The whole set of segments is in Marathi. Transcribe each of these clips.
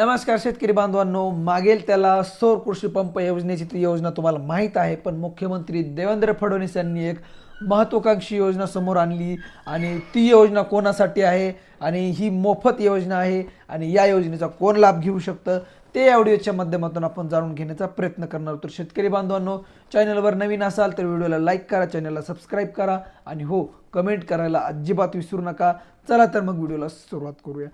नमस्कार शेतकरी बांधवांनो. मागेल त्याला सौर कृषी पंप योजनेची ती योजना तुम्हाला माहीत आहे पण मुख्यमंत्री देवेंद्र फडणवीस यांनी एक महत्त्वाकांक्षी योजना समोर आणली आणि ती योजना कोणासाठी आहे आणि ही मोफत योजना आहे आणि या योजनेचा कोण लाभ घेऊ शकतं ते या व्हिडिओच्या माध्यमातून आपण जाणून घेण्याचा प्रयत्न करणार आहोत. तर शेतकरी बांधवांनो चॅनलवर नवीन असाल तर व्हिडिओला लाईक करा चॅनलला सबस्क्राईब करा आणि हो कमेंट करायला अजिबात विसरू नका. चला तर मग व्हिडिओला सुरुवात करूया.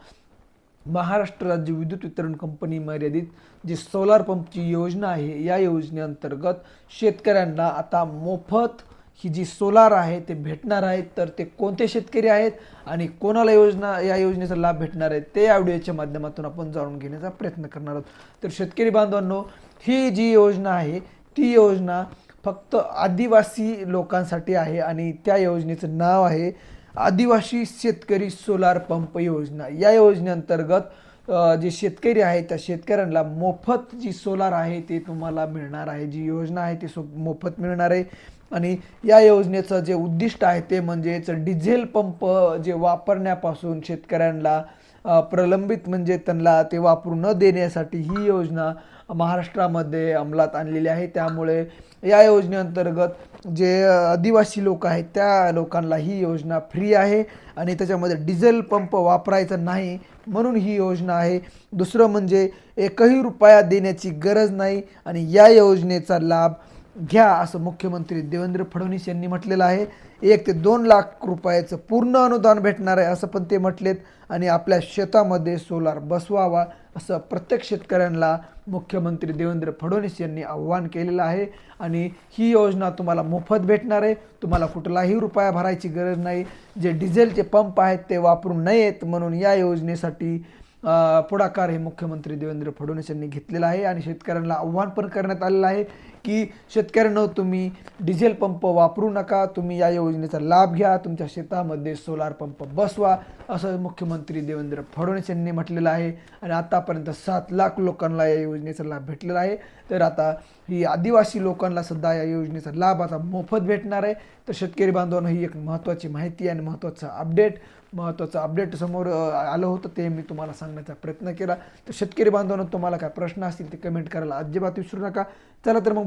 महाराष्ट्र राज्य विद्युत वितरण कंपनी मर्यादित जी सोलार पंपची योजना आहे या योजनेअंतर्गत शेतकऱ्यांना आता मोफत ही जी सोलार आहे ते भेटणार आहेत तर ते कोणते शेतकरी आहेत आणि कोणाला योजना या योजनेचा लाभ भेटणार आहे ते या व्हिडिओच्या माध्यमातून आपण जाणून घेण्याचा प्रयत्न करणार आहोत. तर शेतकरी बांधवांनो ही जी योजना आहे ती योजना फक्त आदिवासी लोकांसाठी आहे आणि त्या योजनेचं नाव आहे आदिवासी शेतकरी सोलार पंप योजना. या योजनेअंतर्गत जे शेतकरी आहे त्या शेतकऱ्यांना मोफत जी सोलार आहे ते तुम्हाला मिळणार आहे. जी योजना आहे ती सो मोफत मिळणार आहे. आणि या योजनेचं जे उद्दिष्ट आहे ते म्हणजेच डिझेल पंप जे वापरण्यापासून शेतकऱ्यांना प्रलंबित म्हणजे त्यांना ते वापरू न देण्यासाठी ही योजना महाराष्ट्रामध्ये अंमलात आणलेली आहे. त्यामुळे या योजनेअंतर्गत जे आदिवासी लोक आहेत त्या लोकांना ही योजना फ्री आहे आणि त्याच्यामध्ये डिझेल पंप वापरायचा नाही म्हणून ही योजना आहे. दुसरं म्हणजे एकही रुपया देण्याची गरज नाही आणि या योजनेचा लाभ घ्या असं मुख्यमंत्री देवेंद्र फडणवीस यांनी म्हटलेलं आहे. एक ते दोन लाख रुपयाचं पूर्ण अनुदान भेटणार आहे असं पण ते म्हटलेत. आणि आपल्या शेतामध्ये सोलार बसवावा असं प्रत्येक शेतकऱ्यांना मुख्यमंत्री देवेंद्र फडणवीस यांनी आव्हान केलेलं आहे. आणि ही योजना तुम्हाला मोफत भेटणार आहे. तुम्हाला कुठलाही रुपया भरायची गरज नाही. जे डिझेलचे पंप आहेत ते वापरू नयेत म्हणून या योजनेसाठी पुढाकार हे मुख्यमंत्री देवेंद्र फडणवीस यांनी घेतलेला आहे. आणि शेतकऱ्यांना आव्हान पण करण्यात आलेलं आहे. की शेतकऱ्यांनो तुम्ही डिझेल पंप वापरू नका तुम्ही या योजनेचा लाभ घ्या तुमच्या शेतामध्ये सोलार पंप बसवा असं मुख्यमंत्री देवेंद्र फडणवीस यांनी म्हटलेलं आहे. आणि आतापर्यंत सात लाख लोकांना या योजनेचा लाभ भेटलेला आहे. तर आता ही आदिवासी लोकांना सुद्धा या योजनेचा लाभ आता मोफत भेटणार आहे. तर शेतकरी बांधवांना ही एक महत्त्वाची माहिती आणि महत्त्वाचं अपडेट महत्त्वाचं अपडेट समोर आलं होतं ते मी तुम्हाला सांगण्याचा प्रयत्न केला. तर शेतकरी बांधवांना तुम्हाला काय प्रश्न असतील ते कमेंट करायला अजिबात विसरू नका. चला तर मग